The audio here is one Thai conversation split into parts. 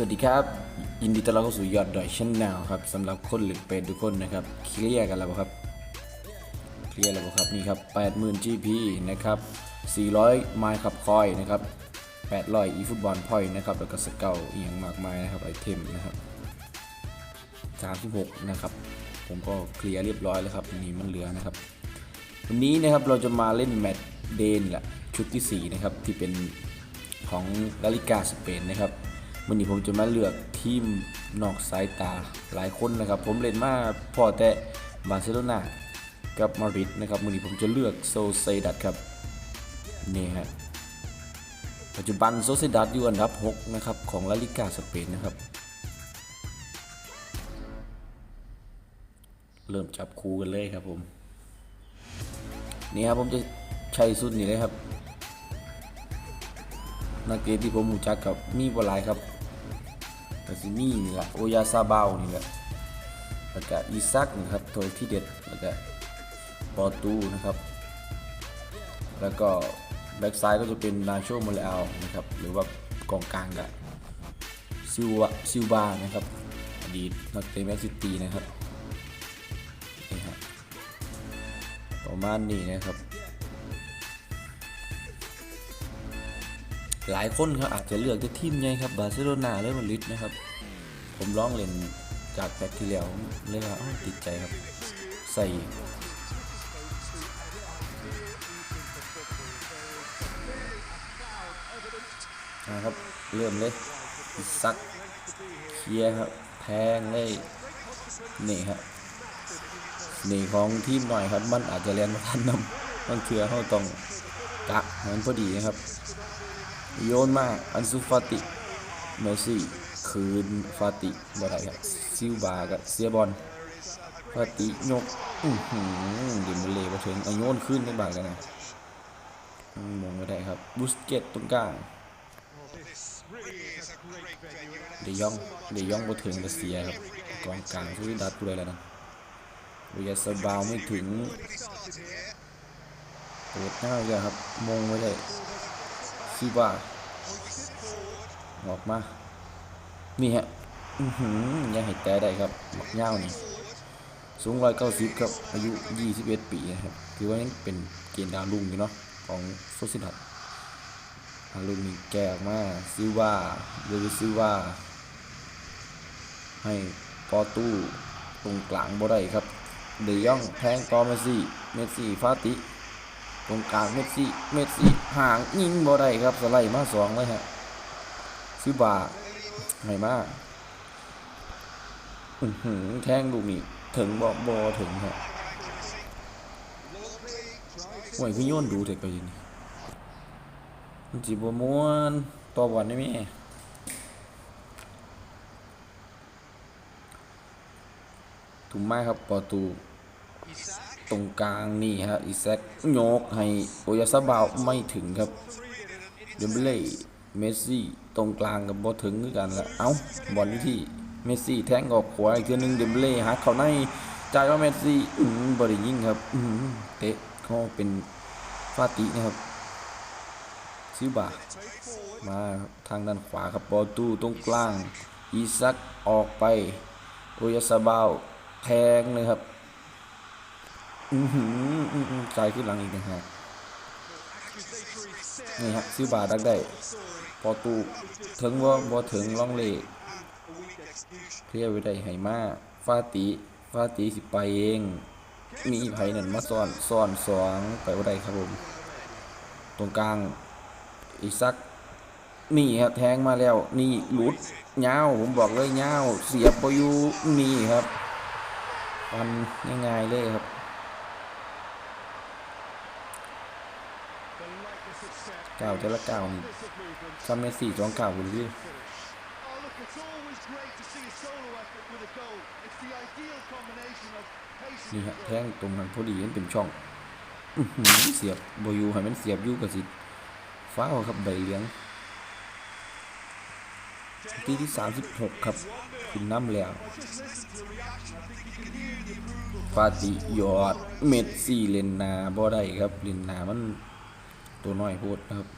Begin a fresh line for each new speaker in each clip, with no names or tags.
สวัสดีครับ ยินดีต้อนรับเข้าสู่ยอดดอยชนแนลครับสำหรับคนหรือเป็ดทุกคนนะครับเคลียร์กันแล้วครับเคลียร์แล้วครับนี่ครับ80,000 GP นะครับ400ไมล์ขับคอยนะครับ800 e ฟุตบอลพอยนะครับแล้วก็สเกลอีกอย่างมากมายนะครับไอเทมนะครับ36นะครับผมก็เคลียร์เรียบร้อยแล้วครับนี่มันเหลือนะครับวันนี้นะครับเราจะมาเล่นแมตช์เดนแหละชุดที่4นะครับที่เป็นของลาลิกาสเปนนะครับ วันนี้ผมจะมาเลือกทีมนอกสายตาหลายคนนะครับ ผมเล่นมาพอแต่บาร์เซโลนากับมาดริดนะครับวันนี้ผมจะเลือกโซเซดัดครับนี่ฮะปัจจุบันโซเซดัดอยู่อันดับ 6 นะครับ ของลาลิกาสเปนนะครับ เริ่มจับคู่กันเลยครับผม นี่ครับผมจะใช้สุดนี่เลยครับนักเตะที่ผมรู้จักกับมีบอลายครับ กาซินี่นี่แหละโอยาซาบาวนี่แหละแล้วก็อีซักนะครับตัวที่เด็ดแล้วก็ปอตูนะครับ แล้วก็แบ็กซ้ายก็จะเป็นนาโชโมเลอานะครับหรือว่ากองกลางกับซิวะซิวบานะครับอดีตนักเตะแมนซิตี้นะครับนี่ฮะประมาณนี้นะครับ หลายคนครับอาจจะเลือกจะทีมไงครับบาร์เซโลนาหรือมาดริดนะครับ ผมร้องเล่นจากแบ็คที่แล้วเลยว่าติดใจครับ ใส่นะครับเริ่มเลยซักเคลียครับแทงเลยนี่ครับนี่ของทีมหน่อยครับมันอาจจะเรียนมาทันนำบางเทือเขาต้องกะให้มันพอดีนะครับ โยนมา อันซุฟาติ เมสซี่ คืนฟาติบ่ได้ครับ ซิลบากับเสียบอล ฟาติยกอื้อหือดิมเบเล่มาถึงอโยนขึ้นได้บางกันนะมองไม่ได้ครับ บุสเกตตรงกลางเดยองเดยองมาถึงรัสเซียครับกองกลางทุกดัดด้วยแล้วนะวิยาสบาวไม่ถึงเปิดหน้าเลยครับ มงไว้เลย ซีบ้าออกมา นี่ฮะอือหือยังให้แต่ได้ครับหมักเง่านี่สูงร้อยเก้าสิบครับ อายุ 21 ปีนะครับถือว่ายังเป็นเกณฑ์ดาวรุ่งอยู่เนาะของโซซิดัตดาวรุ่งนี่แก่ออกมาซิว่าเรือซิว่า ให้ปอตู้ตรงกลางบ่ได้ครับเดยองแทงตอเมซี่ เมสซี่ฟาติ ตรงกลางเมสซี่เมสซี่ห่างยิงบ่ได้ครับสไลด์มาสองเลยฮะซิบาไม่มาอื้อหือแทงลูกนี่ถึงบ่บ่ถึงฮะไหวพี่โยนดูเถอะไปยินมันจีบม่วนต่อบอลได้ไหมถูกไหมครับประตู ตรงกลางนี่ฮะอีแซกโยกให้โอยาซาบาวไม่ถึงครับเดมเบเล่เมสซี่ตรงกลางกับบอถึงกันละเอ้าบอลที่เมสซี่แทงออกขวาอีกทีหนึงเดมเบเล่หาเข้าในจ่ายว่าเมสซี่อืมบริยิงครับอืมเตะเขาเป็นฟาตินะครับซิบามาทางด้านขวาครับบอลตู้ตรงกลางอีซักออกไปโอยาซาบาวแทงเลยครับ อือหืออื้อหือใจขึ้นหลังอีกนะฮะนี่ฮะซิบาดักได้ พอตูถึงว่าบ่ถึงล่องเลเคลียร์ไว้ได้ให้มาฟาติฟาติสิไปเอง มีไผ่นั่นมาซ่อนซ่อนสองไปว่าได้ครับผม ตรงกลางอีกสักนี่ครับแทงมาแล้ว นี่หลุดเงาวผมบอกเลยเงาวเสียบไปอยู่นี่ครับมันง่ายๆเลยครับ เก้าแต่ละเก้านี่ซัมเมสี่สองเก้าคุณพี่นี่ฮะแทงตรงนั้นพอดีมันเป็นช่องเสียบบอยูให้มันเสียบยูกับสิฟ้าครับใบเหลี้ยงทีที่สามสิบหกครับขึ้นน้ำแล้วฟาติยอด เม็ดสี่เลนนาบ่ได้ครับเลนนามัน ตัวน้อยโพดนะครับ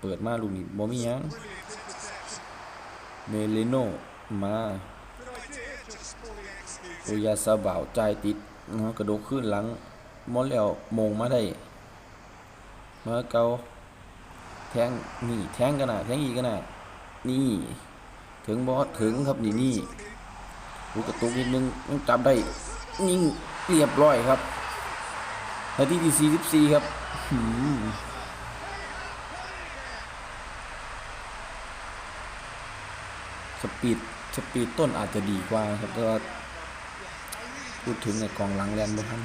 เปิดมาลูกนี้บ่มียังเมลิโนมาโอยาซาบ่าวจ่ายติดนะกระโดดขึ้นหลังมอลแล้วมงมาได้มาเกาแทงนี่แทงกันนะแทงอีกกันนะนี่ ถึงบอสถึงครับนี่นี่ดูกระตุกนิดนึงต้องจับได้นิ่งเรียบร้อยครับนาทีที่สี่สิบสี่ครับหืม สปีดสปีดต้นอาจจะดีกว่าครับแต่ว่าพูดถึงในกองหลังแลนบ่ทัน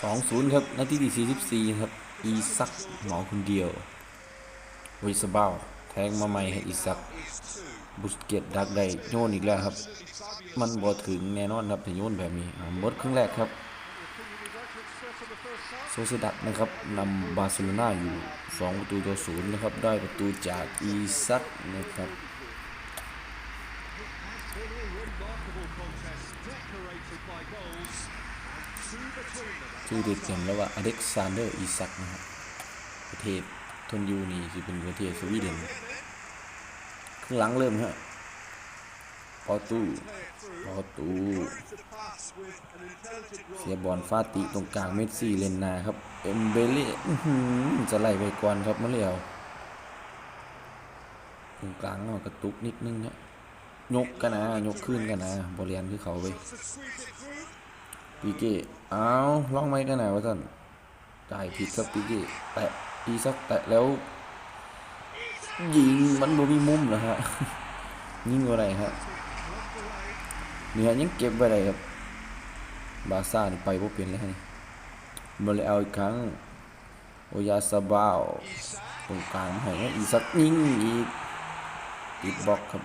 สองศูนย์ครับนาทีที่สี่สิบสี่ครับ อีซักหมอคนเดียววิสบาแทงมาใหม่ให้อีซัก บุสเกตดักได้โยนอีกแล้วครับ มันบ่ถึงแน่นอนครับถ้าโยนแบบนี้หมดครึ่งแรกครับ โซเซดัดนะครับนำบาร์เซโลนาอยู่ 2 ประตูต่อศูนย์นะครับ ได้ประตูจากอีซักนะครับชื่อเด็ดเต็มแล้วว่าอเล็กซานเดอร์อีซักนะครับประเทศทนยูนี่คือเป็นประเทศสวีเดนครึ่งหลังเริ่มฮะ ปอตูปอตู เสียบอลฟาติตรงกลางเมสซี่เลนนาครับ เอ็มเบเล่จะไล่ไปก่อนครับมะเลียวตรงกลางเนากระตุกนิดนึงฮะยกกันนะยกขึ้นกันนะบอลเรียนคือเขาไปปีเก้เอาล่องไม้กันนะว่าท่านจ่ายผิดครับปีเก้แตะอีสักแตะแล้วยิงมันบ่มีมุมเหรอฮะยิงอะไรฮะ เนี่ยยังเก็บไว้ได้ครับ บาซ่าไปบ่เป็นแล้วนี่มาเลยเอาอีกครั้ง โอยาซาบาวตรงกลางให้อีสักยิงอีกติดบล็อกครับ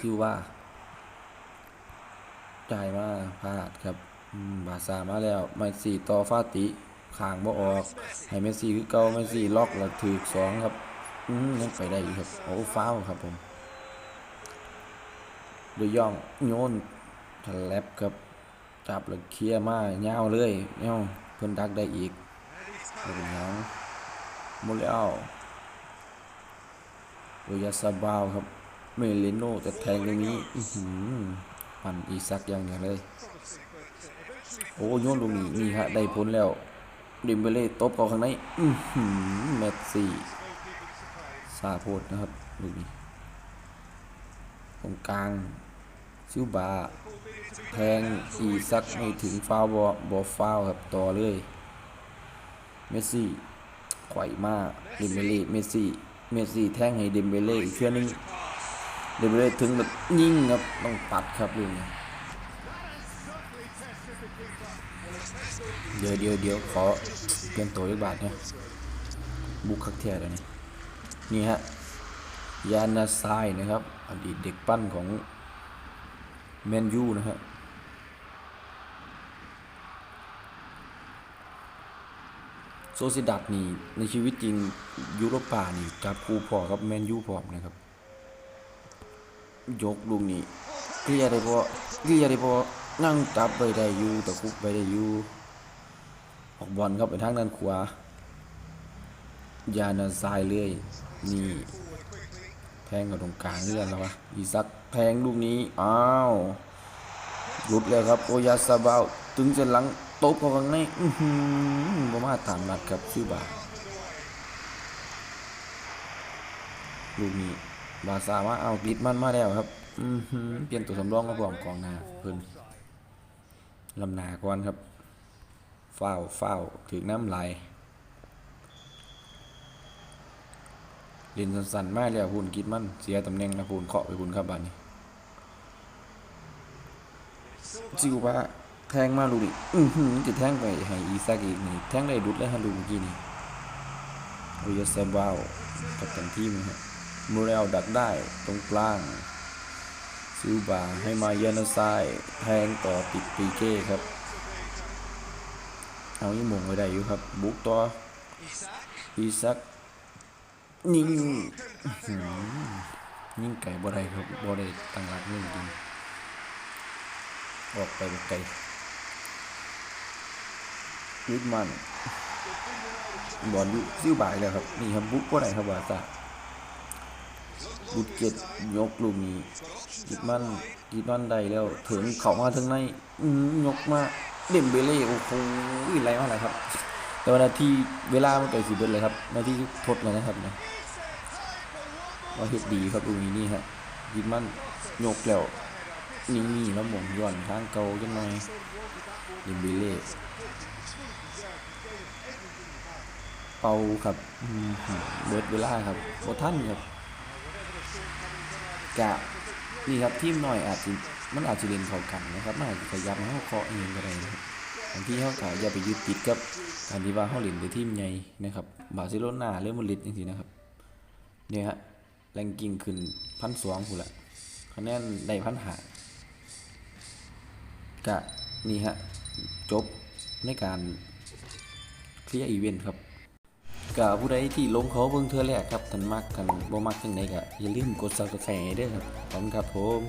ซิวว่าจ่ายมาพลาดครับบาซ่ามาแล้วไมซี่ต่อฟาติขางบ่ออกให้เมสซี่คือเก่าเมสซี่ล็อกแล้วถือสองครับ อืมยังไปได้อยู่ครับ โอ้ฟาวครับผม ดย่องโยนทะแลบครับจับแล้วเคลียมาเงาวเลยเงาเพิ่นดักได้อีกเป็นยังมดแล้วโอยาซาบาวครับเมลิโนจะแทงตรงนี้อื้อหือปั่นอีซักอย่างเดียวเลย โอ้โยนลูกนี้นี่ฮะได้ผลแล้วดิมเบเล่ตบเข้าข้างในอื้อหือเมสซี่ซาโพดนะครับลูกนี้ตรงกลาง ซิวบาแทงอีซักไม่ถึงฟาวบอบอฟาวครับต่อเลย เมสซี่ไขว่มาเดมเบเล่เมสซี่เมสซี่แทงให้เดมเบเล่อีกเทื่อนึงเดมเบเล่ถึงแบบยิ่งครับต้องตัดครับลูกนี้เดี๋ยวเดี๋ยวเดี๋ยวขอเปลี่ยนตัวอีกบาทนะบุกคักเทียแล้วนี่นี่ฮะยานาไซายนะครับ อดีตเด็กปั้นของ แมนยูนะฮะโซซิดัดนี่ในชีวิตจริงยุโรปานี่จับคู่พอกับแมนยูพอมนะครับ ยกลูกนี้เกลียได้พอเกลียได้พอนั่งจับไปได้อยู่ตะคุบไปได้อยู่ออกบอลครับไปทางด้านขวายานาซายเรื่อยนี่ แทงกับตรงกลางเลื่อนแล้ววะอีซักแทงลูกนี้ อ้าวหลุดแล้วครับ โอยาซาบาวถึงเส้นหลังตบเข้าข้างในอือหือบ่มาตามนัดครับชื่อบาลูกนี้บาซามาเอาปิดมันมาแล้วครับ อือหือเปลี่ยนตัวสำรองมาพร้อมกองหน้าเพิ่นลำนาก่อนครับเฝ้าวฝ้าถึงน้ำไหล เล่นสั้นๆมาแล้วหุ่นกิดมันเสียตำแหน่งนะหุ่นเคาะไปหุ่นครับบัดนี้จิวว่าแทงมาลูกนี่อื้อหือจะแทงไปให้อีซากอีกนี่แทงได้ดุดแล้วฮะลูกเมื่อกี้นี่โอยาเซบาวกับตันทีมฮะมูเรลดักได้ตรงกลางซิลบาให้มาเยนาไซายแทงต่อติดปีเก้ครับ เอายี่หมงไว้ได้อยู่ครับ บุกต่ออีซัก ยิงอื้อหือยิงไก่บ่ได้ครับบ่ได้ตั้งหลักนิ่งจริงออกไปบ่ไกลยึดมันบอลอยู่ซิ้วบ่ายแล้วครับนี่ครับบุกบ่ได้ครับว่าซะบุกเก็ตยกลูกนี้กิดมันกิดมันได้แล้วถึงเข้ามาถึงในอื้อหือยกมาเดมเบเล่โอ้โหไหลมาแล้วครับ แต่ว่านาทีเวลามันใกล้สิเบิดเลยครับนาทีทดแล้วนะครับเนี่ย ว่าเฮ็ดดีครับลูกนี้นี่ฮะกิมันโยกแล้วนี่แล้วหม่งย้อนทางเก่าจังหน่อยเดมเบเล่เป่าครับเบิดเวลาครับบ่ทันครับกะนี่ครับทีมหน้อยอาจสิมันอาจจะเล่นเข้ากันนะครับมันอาจจะขยับให้เฮาเคาะเองก็ได้นะครับบางทีเฮาก็อย่าไปยึดติดกับการที่ว่าเฮาเล่นแต่ทีมใหญ่นะครับบาร์เซโลนาเรอัลมาดริดจังซี่นะครับเนี่ยฮะ แรงกิ้งขึ้น1,200พุ่นละคะแนนได้พันหากะนี่ฮะ จบในการเคลียร์อีเวนต์ครับกะผู้ใดที่ลงเขาเบิ่งเธอแรกครับทันมากกันบ่มากจังไดก็อย่าลืมกด Subscribe ให้เด้อครับขอบคุณครับผม